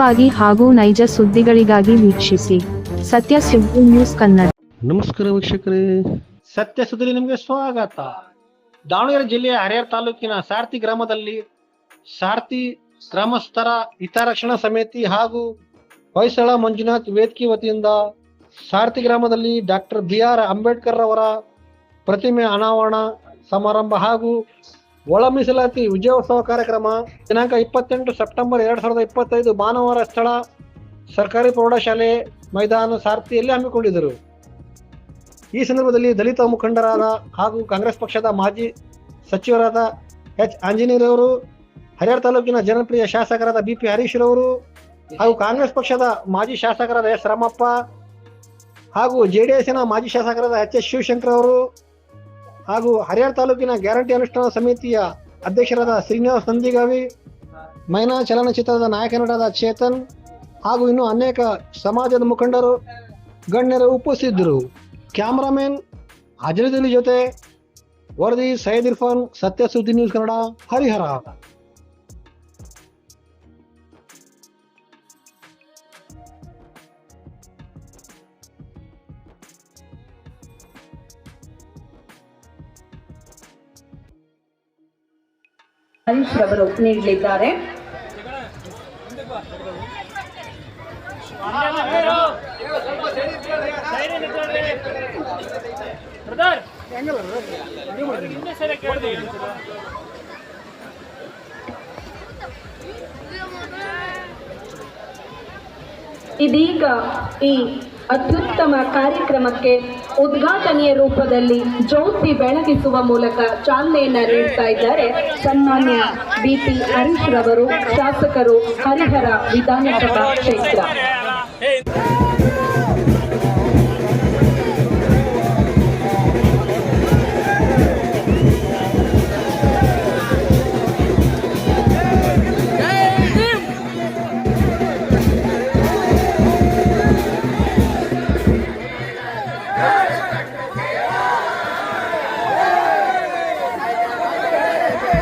ವಾಗಿ ಹಾಗೂ ನೈಜ ಸುದ್ದಿಗಳಿಗಾಗಿ ವೀಕ್ಷಿಸಿ. ಸತ್ಯ ಸುದ್ದಿ ನ್ಯೂಸ್ ಕನ್ನಡ. ನಮಸ್ಕಾರ ವೀಕ್ಷಕರೇ. ಸತ್ಯ ಸುದ್ದಿ ನಿಮಗೆ ಸ್ವಾಗತ. ದಾವಣಗೆರೆ ಜಿಲ್ಲೆಯ ಹರಿಹರ ತಾಲೂಕಿನ ಸಾರ್ತಿ ಗ್ರಾಮದಲ್ಲಿ ಸಾರ್ತಿ ಗ್ರಾಮಸ್ಥರ ಹಿತರಕ್ಷಣಾ ಸಮಿತಿ ಹಾಗೂ ಹೊಯ್ಸಳ ಮಂಜುನಾಥ್ ವೇದಿಕೆ ವತಿಯಿಂದ ಸಾರ್ತಿ ಗ್ರಾಮದಲ್ಲಿ ಡಾಕ್ಟರ್ ಬಿ ಆರ್ ಅಂಬೇಡ್ಕರ್ ಅವರ ಪ್ರತಿಮೆ ಅನಾವರಣ ಸಮಾರಂಭ ಹಾಗೂ ಒಳ ಮೀಸಲಾತಿ ವಿಜಯೋತ್ಸವ ಕಾರ್ಯಕ್ರಮ, ದಿನಾಂಕ ಇಪ್ಪತ್ತೆಂಟು ಸೆಪ್ಟೆಂಬರ್ ಎರಡ್ ಸಾವಿರದ ಇಪ್ಪತ್ತೈದು, ಭಾನುವಾರ ಸ್ಥಳ, ಸರ್ಕಾರಿ ಪ್ರೌಢಶಾಲೆ ಮೈದಾನ ಸಾರ್ಥಿಯಲ್ಲಿ ಹಮ್ಮಿಕೊಂಡಿದ್ದರು. ಈ ಸಂದರ್ಭದಲ್ಲಿ ದಲಿತ ಮುಖಂಡರಾದ ಹಾಗೂ ಕಾಂಗ್ರೆಸ್ ಪಕ್ಷದ ಮಾಜಿ ಸಚಿವರಾದ ಎಚ್. ಆಂಜನೇಯರವರು ಹರಿಹರ ತಾಲೂಕಿನ ಜನಪ್ರಿಯ ಶಾಸಕರಾದ ಬಿ ಪಿ ಹರೀಶ್ ರವರು ಹಾಗೂ ಕಾಂಗ್ರೆಸ್ ಪಕ್ಷದ ಮಾಜಿ ಶಾಸಕರಾದ ಎಸ್. ರಾಮಪ್ಪ ಹಾಗೂ ಜೆ ಡಿ ಎಸ್ನ ಮಾಜಿ ಶಾಸಕರಾದ ಎಚ್. ಎಸ್. ಶಿವಶಂಕರ್ ಅವರು ಹಾಗೂ ಹರಿಹರ ತಾಲೂಕಿನ ಗ್ಯಾರಂಟಿ ಅನುಷ್ಠಾನ ಸಮಿತಿಯ ಅಧ್ಯಕ್ಷರಾದ ಶ್ರೀನಿವಾಸ್ ನಂದಿಗಾವಿ, ಮೈನಾ ಚಲನಚಿತ್ರದ ನಾಯಕ ನಟರಾದ ಚೇತನ್ ಹಾಗೂ ಇನ್ನೂ ಅನೇಕ ಸಮಾಜದ ಮುಖಂಡರು ಗಣ್ಯರು ಉಪಸ್ಥಿತರು. ಕ್ಯಾಮ್ರಾಮನ್ ಅಜರದಲ್ಲಿ ಜೊತೆ ವರದಿ ಸೈಯದ್ ಇರ್ಫಾನ್ ಸತ್ಯ ಸುದ್ದಿ ನ್ಯೂಸ್ ಕನ್ನಡ, ಹರಿಹರ. ಹರೀಶ್ ರವರು ನೀಡಲಿದ್ದಾರೆ ಇದೀಗ ಈ ಅತ್ಯುತ್ತಮ ಕಾರ್ಯಕ್ರಮಕ್ಕೆ ಉದ್ಘಾಟನೆಯ ರೂಪದಲ್ಲಿ ಜ್ಯೋತಿ ಬೆಳಗಿಸುವ ಮೂಲಕ ಚಾಲನೆಯನ್ನು ನೀಡ್ತಾ ಇದ್ದಾರೆ. ಸನ್ಮಾನ್ಯ ಬಿ ಪಿ ಹರೀಶ್ ರವರು, ಶಾಸಕರು ಹರಿಹರ ವಿಧಾನಸಭಾ ಕ್ಷೇತ್ರ.